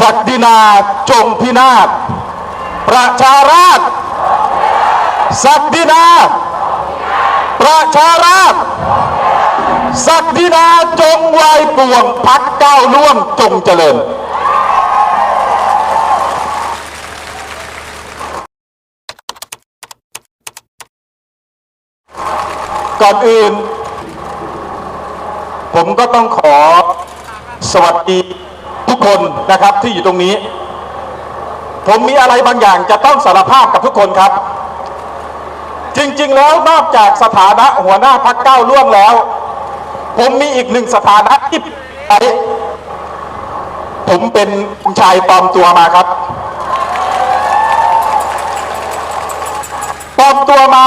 ศักดินาจงพินาศประชาราชศักดินาประชาราชศักดินาจงวายป่วงพักก้าวล่วงจงเจริญก่อนอื่น ผมก็ต้องขอสวัสดี ทุกคนนะครับที่อยู่ตรงนี้ ผมมีอะไรบางอย่างจะต้องสารภาพกับทุกคนครับ จริงๆแล้วนอกจากสถานะหัวหน้าพักเก้าล่วงแล้ว ผมมีอีกหนึ่งสถานะที่ไอผมเป็นชายปลอมตัวมาครับปลอมตัวมา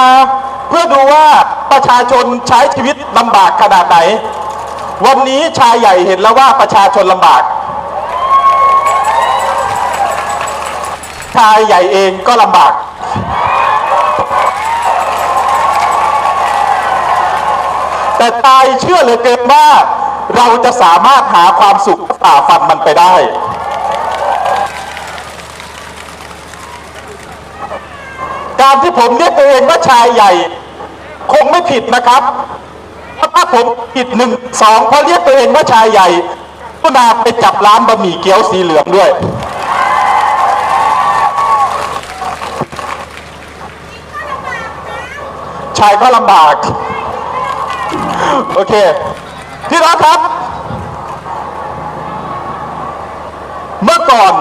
เพื่อดูว่าประชาชนใช้ชีวิตลำบากขนาดไหน วันนี้ชายใหญ่เห็นแล้วว่าประชาชนลำบาก ชายใหญ่เองก็ลำบาก แต่ตายเชื่อเหลือเกินว่า เราจะสามารถหาความสุขฝ่าฟันมันไปได้ การที่ผมเรียกตัวเองว่าชายใหญ่ คงไม่ผิดนะครับถ้าผมผิดหนึ่งสองเพราะเรียกตัวเองว่าชายใหญ่ก็นาไปจับร้านบะหมี่เกี๊ยวสีเหลืองด้วย ชายก็ลำบาก โอเคพี่รักครับ เมื่อก่อน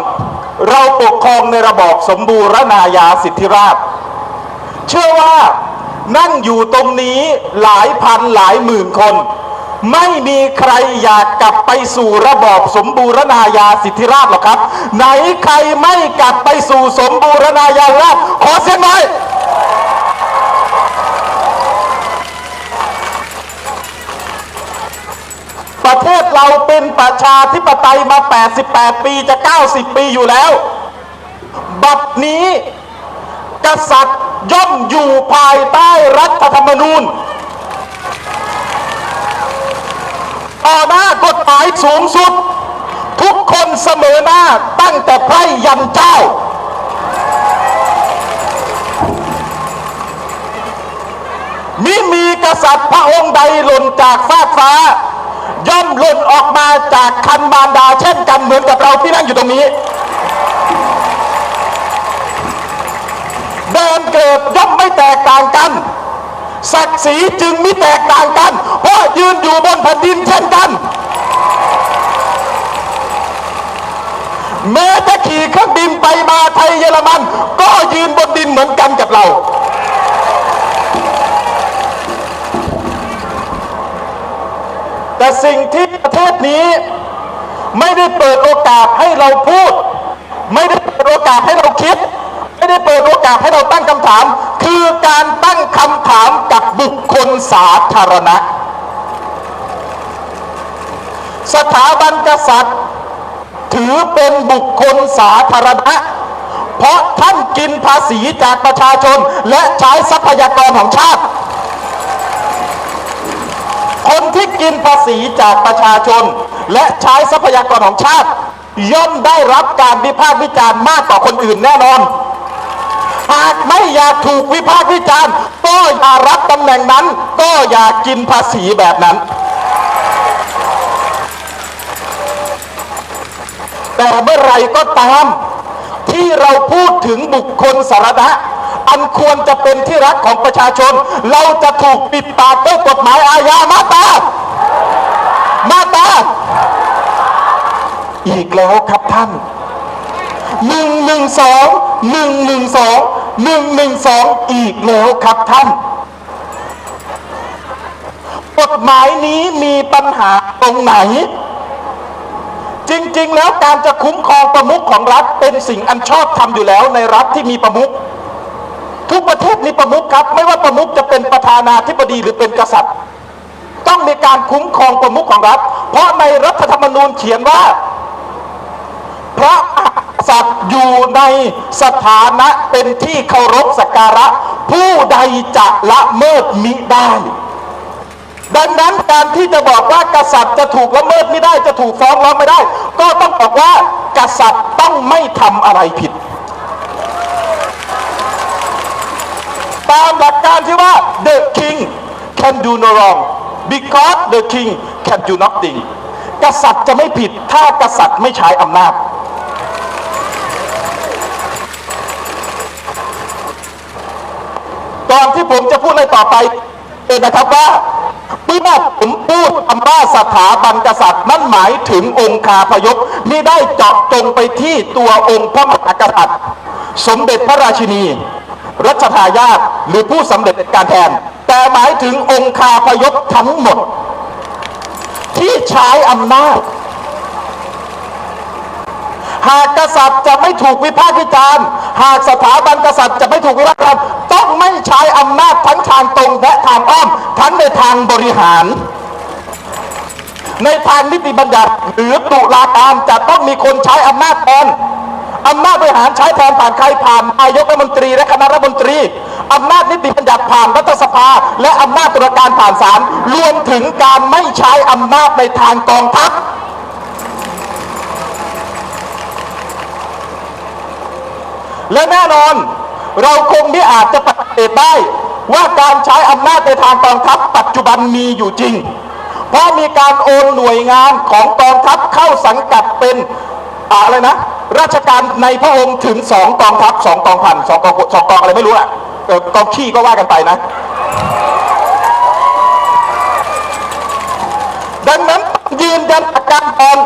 เราปกครองในระบอบสมบูรณาญาสิทธิราช เชื่อว่านั่งอยู่ตรงนี้หลายพันหลายหมื่นคน ไม่มีใครอยากกลับไปสู่ระบอบสมบูรณาญาสิทธิราชหรอกครับ ไหนใครไม่กลับไปสู่สมบูรณาญาราชขอเสียงหน่อย ประเทศเราเป็นประชาธิปไตยมา 88 ปีจะ 90 ปีอยู่แล้ว บัดนี้ กษัตริย์ย่อมอยู่ภายใต้รัฐธรรมนูญ ต่อหน้ากฎหมายสูงสุด ทุกคนเสมอหน้าตั้งแต่ไพร่ยันเจ้า มิมีกษัตริย์พระองค์ใดหล่นจากฟ้าฟ้า ย่อมหล่นออกมาจากคันมารดา เช่นกันเหมือนกับเราที่นั่งอยู่ตรงนี้เดินเกิดย่อมไม่แตกต่างกันศักดิ์ศรีจึงไม่แตกต่างกัน เพราะยืนอยู่บนแผ่นดินเช่นกัน แม้จะขี่เครื่องบินไปมาไทยเยอรมัน ก็ยืนบนดินเหมือนกันกับเรา แต่สิ่งที่ประเทศนี้ไม่ได้เปิดโอกาสให้เราพูด ไม่ได้เปิดโอกาสให้เราคิด ไม่ได้เปิดโอกาสให้เราตั้งคำถาม คือการตั้งคำถามกับบุคคลสาธารณะ สถาบันกษัตริย์ ถือเป็นบุคคลสาธารณะ เพราะท่านกินภาษีจากประชาชนและใช้ทรัพยากรของชาติ คนที่กินภาษีจากประชาชน และใช้ทรัพยากรของชาติ ย่อมได้รับการวิพากษ์วิจารณ์มากกว่าคนอื่นแน่นอน หากไม่อยากถูกวิพากษ์วิจารณ์ก็อย่ารับตำแหน่งนั้น ก็อย่ากินภาษีแบบนั้น แต่เมื่อไรก็ตามที่เราพูดถึงบุคคลสาธาระ อันควรจะเป็นที่รักของประชาชน เราจะถูกปิดปากด้วยกฎหมายอาญามาตรามาตราอีกแล้วครับท่านหนึ่งหนึ่งสองหนึ่งหนึ่งสองหนึ่งหนึ่งสองอีกแล้วครับท่าน กฎหมายนี้มีปัญหาตรงไหน จริงๆ แล้วการจะคุ้มครองประมุขของรัฐเป็นสิ่งอันชอบทำอยู่แล้วในรัฐที่มีประมุข ทุกประเทศมีประมุขครับ ไม่ว่าประมุขจะเป็นประธานาธิบดีหรือเป็นกษัตริย์ ต้องมีการคุ้มครองประมุขของรัฐ เพราะในรัฐธรรมนูญเขียนว่า พระมหากษัตว์อยู่ในสถานะเป็นที่เคารพสักการะ ผู้ใดจะละเมิดมิได้ ดังนั้นการที่จะบอกว่ากษัตริย์จะถูกละเมิดไม่ได้จะถูกฟ้องร้องไม่ได้ ก็ต้องบอกว่ากษัตริย์ต้องไม่ทำอะไรผิด ตามหลักการที่ว่า the king can do no wrong because the king can do nothing กษัตริย์จะไม่ผิดถ้ากษัตริย์ไม่ใช้อำนาจก่อนที่ผมจะพูดอะไรต่อไปเองนนะครับว่าเมื่อผมพูดคำว่าสถาบันกษัตริย์นั่นหมายถึงองค์คาพยพมิได้เจาะจงไปที่ตัวองค์พระมหากษัตริย์ สมเด็จพระราชินี รัชทายาทหรือผู้สำเร็จการแทน แต่หมายถึงองค์คาพยพทั้งหมด ที่ใช้อำนาจ หากกษัตริย์จะไม่ถูกวิพากษ์วิจารณ์ หากสถาบันกษัตริย์จะไม่ถูกวิพากษ์วิจารณ์ต้องไม่ใช้อำนาจทั้งทางตรงและทางอ้อมทั้งในทางบริหารในทางนิติบัญญัติหรือตุลาการจะต้องมีคนใช้อำนาจแทน อำนาจบริหารใช้แทนผ่านใครผ่านนายกรัฐมนตรีและคณะรัฐมนตรีอำนาจนิติบัญญัติผ่านรัฐสภา และอำนาจตุลาการผ่านศาลรวมถึงการไม่ใช้อำนาจในทางกองทัพและแน่นอนเราคงไม่อาจจะปฏิเสธได้ว่าการใช้อำนาจในทางกองทัพปัจจุบันมีอยู่จริง เพราะมีการโอนหน่วยงานของกองทัพเข้าสังกัดเป็นอะอะไรนะ ราชการในพระองค์ถึงสองกองทัพสองกองพันสองกองสองกองอะไรไม่รู้อะเอ่อกองขี้ก็ว่ากันไปนะ ดังนั้นยืนยันอาการก่อน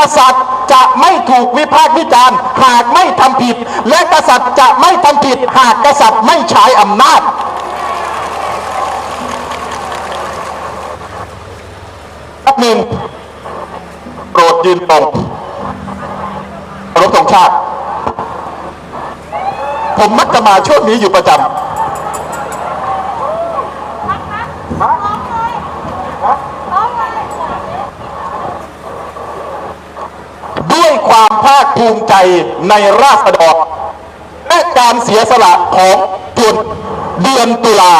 กษัตริย์จะไม่ถูกวิพากษ์วิจารณ์หากไม่ทำผิด และกษัตริย์จะไม่ทำผิด หากกษัตริย์ไม่ใช้อำนาจนับหนึ่งโปรดยืนตรงารพธงชาติ ผมมักจะมาช่วงนี้อยู่ประจำด้วยความภาคภูมิใจในราษฎรและการเสียสละของจนเดือนตุลา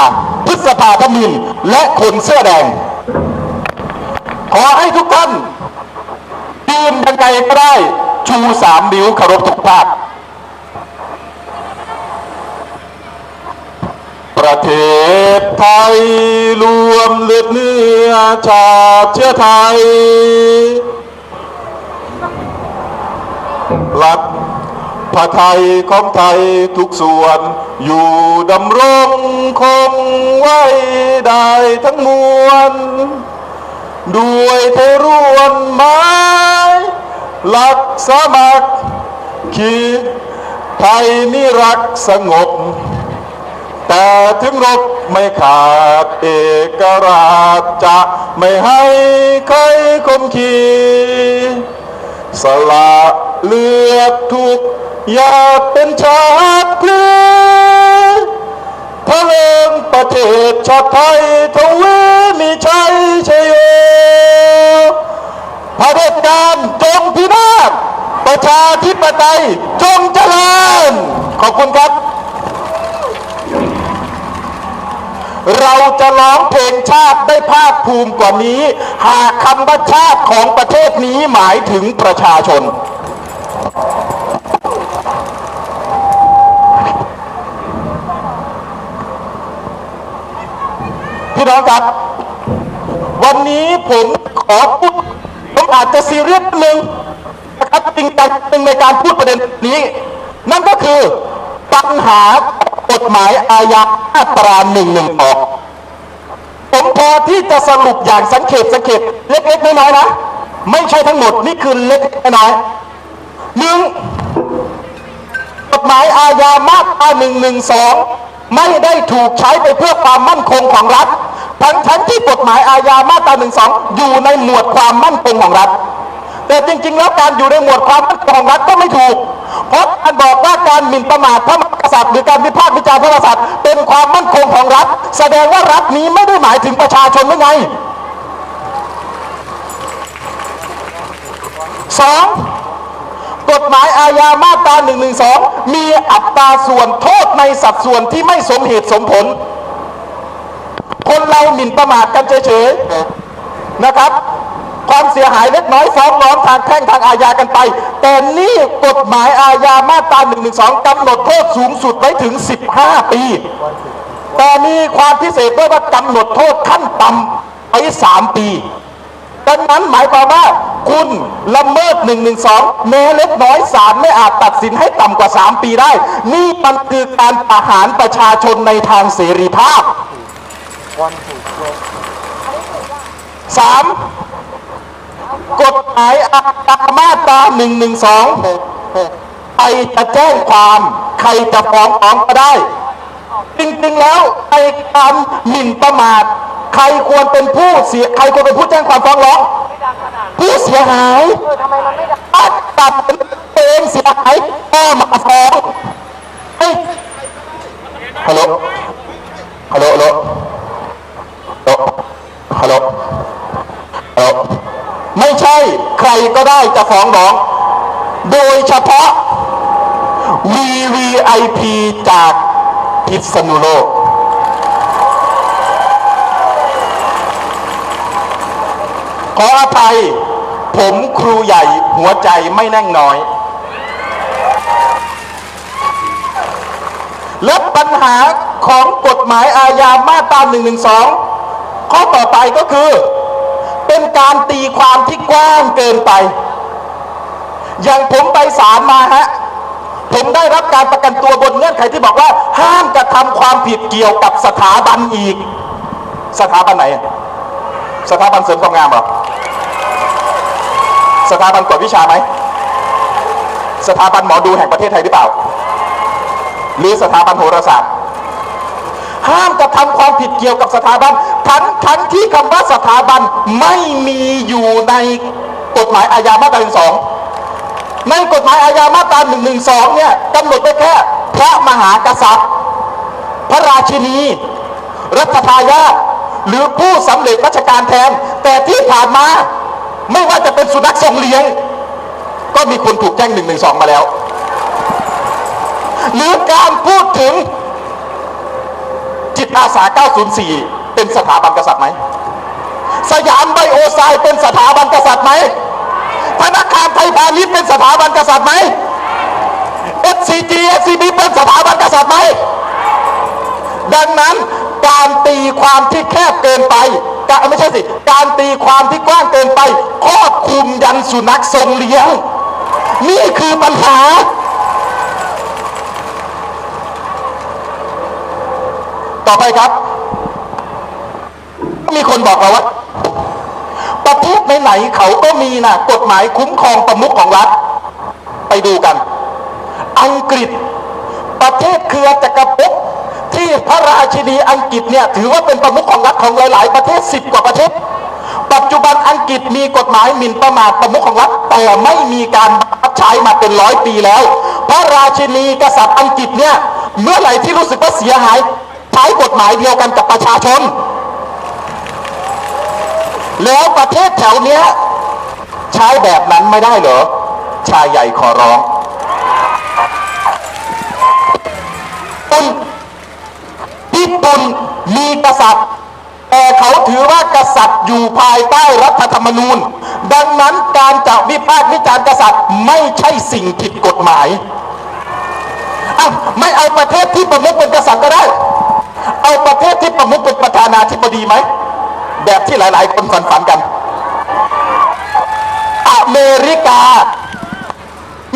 พฤษภาธมินและคนเสื้อแดง ขอให้ทุกท่านยืนยังไงก็ได้ ชูสามนิ้วเคารพทุกภาคประเทศไทยรวมเลือดเนื้อชาติเชื้อไทย รักพระไทยของไทยทุกส่วน อยู่ดำรงคงไว้ได้ทั้งมวลด้วยเทรวน ไม้รักสมัคคีไทยนี่รักสงบ แต่ถึงรบไม่ขาดเอกราชจะไม่ให้ใครคมขีสละเลือดทุกหยาเป็นชาติพลีพระเลิงประเทศชาติไทยทวีมีชัยชโย เผด็จการจงพินาศประชาธิปไตยจงเจริญ ขอบคุณครับ เราจะร้องเพลงชาติได้ภาคภูมิกว่านี้ หากคำว่าชาติของประเทศนี้หมายถึงประชาชนพี่น้องครับ วันนี้ผมขอพูด อาจจะซีเรียสนึงนะครับจริงจังหนึ่งในการพูดประเด็นนี้ นั่นก็คือปัญหากฎหมายอาญามาตราหนึ่งหนึ่งออกผมพอที่จะสรุปอย่างสังเขปสังเขปเล็กๆน้อยๆนะ ไม่ใช่ทั้งหมดนี่คือเล็กน้อยหนึ่งกฎหมายอาญามาตราหนึ่งหนึ่งสองไม่ได้ถูกใช้ไปเพื่อความมั่นคงของรัฐ ทั้งทั้งที่กฎหมายอาญามาตราหนึ่งสองอยู่ในหมวดความมั่นคงของรัฐ แต่จริงๆ แล้วการอยู่ในหมวดความมั่นคงของรัฐก็ไม่ถูก เพราะการบอกว่าการหมิ่นประมาทพระมหากษัตริย์หรือการวิพากษ์วิจารณ์พระมหากษัตริย์เป็นความมั่นคงของรัฐ แสดงว่ารัฐนี้ไม่ได้หมายถึงประชาชนหรือไงสองกฎหมายอาญามาตรา1นึมีอัตราส่วนโทษในสัดส่วนที่ไม่สมเหตุสมผล เราหมิ่นประมาทกันเฉยๆนะครับ ความเสียหายเล็กน้อยฟ้องร้องทางแพ่งทางอาญากันไป แต่นี่กฎหมายอาญามาตรา1นึกำหนดโทษสูงสุดไว้ถึง 15 ปี แต่มีความพิเศษด้วยว่ากำหนดโทษขั้นต่ำไว้3ปีดังนั้นหมายความว่าคุณละเมิด1นึแม้เล็กน้อยศาลไม่อาจตัดสินให้ต่ำกว่า 3 ปีได้ นี่มันคือการประหารประชาชนในทางเสรีภาพ สามกฎหมายอาญามาตราหนึ่งหนึ่งสองใครจะแจ้งความ ใครจะฟ้องร้องก็ได้ จริงๆแล้วใครทำหมิ่นประมาท ใครควรเป็นผู้เสีย ใครควรเป็นผู้แจ้งความฟ้องร้องผู้เสียหายถ้าตัดเองเสียหายก็มาฟ้องฮัลโหลฮัลโหล ฮัลโหล ฮัลโหล ฮัลโหล ไม่ใช่ใครก็ได้จะฟ้องร้อง โดยเฉพาะ VVIP จากพิษณุโลก ขออภัย ผมครูใหญ่หัวใจไม่แน่งน้อย และปัญหาของกฎหมายอาญามาตรา1นึข้อต่อไปก็คือ เป็นการตีความที่กว้างเกินไป อย่างผมไปศาลมาฮะ ผมได้รับการประกันตัวบนเงื่อนไขที่บอกว่า ห้ามกระทำความผิดเกี่ยวกับสถาบันอีก สถาบันไหน สถาบันเสริมความงามหรอ สถาบันกวดวิชาไหม สถาบันหมอดูแห่งประเทศไทยหรือเปล่า หรือสถาบันโหราศาสตร์ ห้ามกระทำความผิดเกี่ยวกับสถาบัน ทั้งทั้งที่คำว่าสถาบันไม่มีอยู่ในกฎหมายอาญามาตราหนึ่งสองในกฎหมายอาญามาตราหนึ่งหนึ่งสองเนี่ยกำหนดไว้แค่พระมหากษัตริย์ พระราชินี รัชทายาทหรือผู้สำเร็จราชการแทน แต่ที่ผ่านมาไม่ว่าจะเป็นสุนัขทรงเลี้ยง ก็มีคนถูกแจ้งหนึ่งหนึ่งสองมาแล้ว หรือการพูดถึง ตอาสา 904 เป็นสถาบันกษัตริย์ไหม สยามไบโอไซเป็นสถาบันกษัตริย์ไหม ธนาคารไทยพาณิชย์เป็นสถาบันกษัตริย์ไหม SCG SCB เป็นสถาบันกษัตริย์ไหม ดังนั้นการตีความที่แคบเกินไปกไม่ใช่สิ การตีความที่กว้างเกินไปครอบคลุมยันสุนัขทรงเลี้ยง นี่คือปัญหา ต่อไปครับ มีคนบอกเราว่า ประเทศไหนๆเขาก็มีนะกฎหมายคุ้มครองประมุขของรัฐ ไปดูกัน อังกฤษ ประเทศเครือจักรภพที่พระราชินีอังกฤษเนี่ยถือว่าเป็นประมุขของรัฐของหลาย ๆ ประเทศสิบกว่าประเทศ ปัจจุบันอังกฤษมีกฎหมายหมิ่นประมาทประมุขของรัฐแต่ไม่มีการบังคับใช้มาเป็นร้อยปีแล้ว พระราชินีกษัตริย์อังกฤษเนี่ยเมื่อไหร่ที่รู้สึกว่าเสียหาย ใช้กฎหมายเดียวกันกับประชาชน แล้วประเทศแถวเนี้ยใช้แบบนั้นไม่ได้เหรอ ชายใหญ่ขอร้องปุ่นญี่ปุ่นมีกษัตริย์ แต่เขาถือว่ากษัตริย์อยู่ภายใต้รัฐธรรมนูญ ดังนั้นการจะวิพากษ์วิจารณ์กษัตริย์ไม่ใช่สิ่งผิดกฎหมายอ้าวไม่เอาประเทศที่ประมุขเป็นกษัตริย์ก็ได้ เอาประเทศที่ประมุขเป็นประธานาธิบดีไหม แบบที่หลาย ๆ คนฝันฝันกัน อเมริกา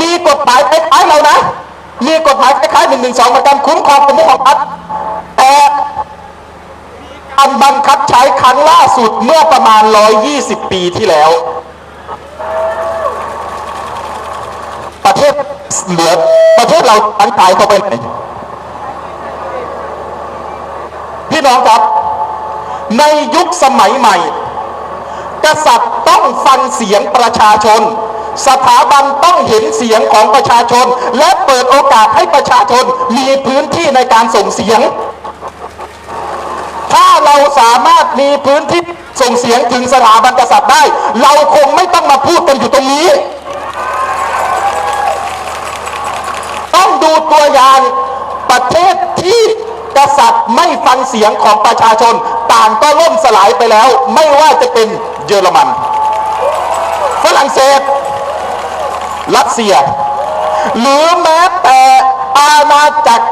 มีกฎหมายคล้ายๆเรานะ มีกฎหมายคล้ายๆหนึ่งหนึ่งสองเหมือนกันคุ้มครองประมุขของรัฐแต่การบังคับใช้ครั้งล่าสุดเมื่อประมาณ 120 ปีที่แล้ว ประเทศเหลือประเทศเราตั้งตายเข้าไปไหน พี่น้องครับ ในยุคสมัยใหม่ กษัตริย์ต้องฟังเสียงประชาชน สถาบันต้องเห็นเสียงของประชาชน และเปิดโอกาสให้ประชาชนมีพื้นที่ในการส่งเสียง ถ้าเราสามารถมีพื้นที่ส่งเสียงถึงสถาบันกษัตริย์ได้ เราคงไม่ต้องมาพูดกันอยู่ตรงนี้ ต้องดูตัวอย่างประเทศที่ กษัตริย์ไม่ฟังเสียงของประชาชน ต่างก็ล่มสลายไปแล้ว ไม่ว่าจะเป็นเยอรมัน ฝรั่งเศส รัสเซีย หรือแม้แต่อาณาจักร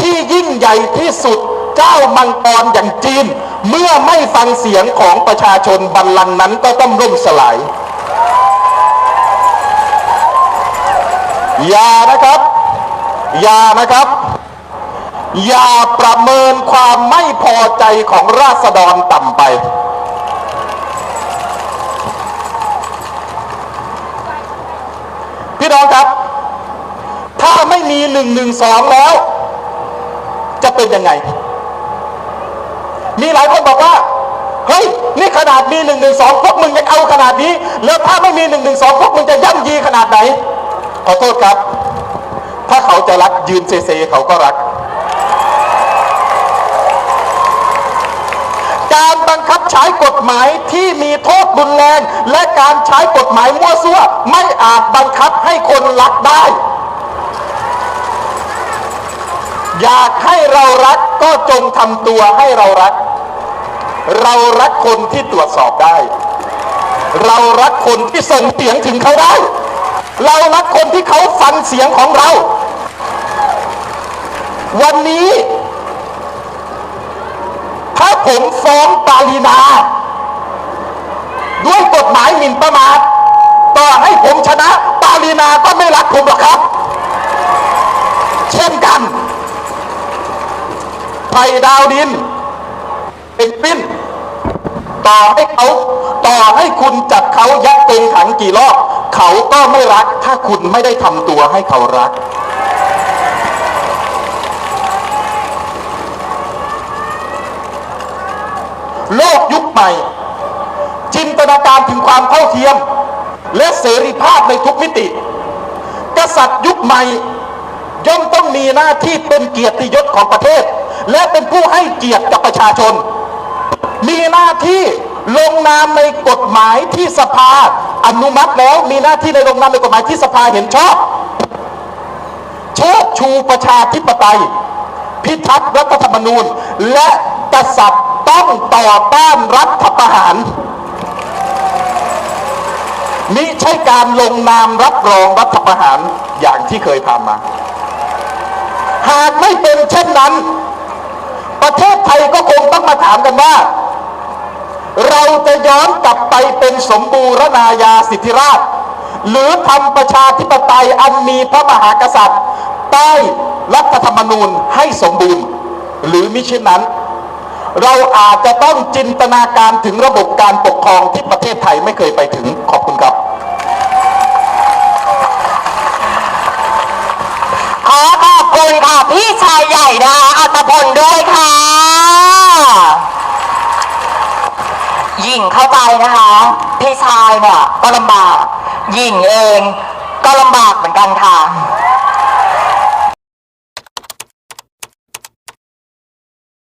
ที่ยิ่งใหญ่ที่สุดเจ้ามังกรอย่างจีน เมื่อไม่ฟังเสียงของประชาชนบัลลังก์นั้นก็ต้องร่มสลาย อย่านะครับ อย่านะครับ อย่าประเมินความไม่พอใจของราษฎรต่ำไป พี่น้องครับ ถ้าไม่มีหนึ่งหนึ่งสองแล้ว จะเป็นยังไง มีหลายคนบอกว่า เฮ้ย นี่ขนาดมีหนึ่งหนึ่งสองพวกมึงยังเอาขนาดนี้ แล้วถ้าไม่มีหนึ่งหนึ่งสองพวกมึงจะย่ำยีขนาดไหน ขอโทษครับ ถ้าเขาจะรักยืนเซเซเขาก็รัก การบังคับใช้กฎหมายที่มีโทษรุนแรง และการใช้กฎหมายมั่วซั่ว ไม่อาจบังคับให้คนรักได้ อยากให้เรารักก็จงทำตัวให้เรารัก เรารักคนที่ตรวจสอบได้ เรารักคนที่ส่งเสียงถึงเขาได้ เรารักคนที่เขาฟังเสียงของเรา วันนี้ ผมฟ้องปาลีนา ด้วยกฎหมายหมิ่นประมาทต่อให้ผมชนะ ปาลีนาก็ไม่รักผมหรอกครับ เช่นกันไผ่ดาวดินเป็นปิ้นต่อให้เขาต่อให้คุณจับเขายัดเกงขังกี่รอบ เขาก็ไม่รัก ถ้าคุณไม่ได้ทำตัวให้เขารัก โลกยุคใหม่ จินตนาการถึงความเท่าเทียม และเสรีภาพในทุกมิติ กษัตริย์ยุคใหม่ ย่อมต้องมีหน้าที่เป็นเกียรติยศของประเทศ และเป็นผู้ให้เกียรติกับประชาชน มีหน้าที่ลงนามในกฎหมายที่สภาอนุมัติแล้วมีหน้าที่ในลงนามในกฎหมายที่สภาเห็นชอบเชิดชูประชาธิปไตย พิทักษ์รัฐธรรมนูญ และกษัตริย์ ต้องต่อต้านรัฐประหารมิใช่การลงนามรับรองรัฐประหารอย่างที่เคยผ่านมา หากไม่เป็นเช่นนั้น ประเทศไทยก็คงต้องมาถามกันว่า เราจะย้อนกลับไปเป็นสมบูรณาญาสิทธิราช หรือทำประชาธิปไตยอันมีพระมหากษัตริย์ ใต้รัฐธรรมนูญให้สมบูรณ์ หรือมิเช่นนั้น เราอาจจะต้องจินตนาการถึงระบบการปกครองที่ประเทศไทยไม่เคยไปถึงขอบคุณครับขอขอบคุณค่ะพี่ชายใหญ่นะคะอัตพลด้วยค่ะ หญิงเข้าใจนะคะ พี่ชายเนี่ยก็ลำบาก หญิงเองก็ลำบากเหมือนกันค่ะ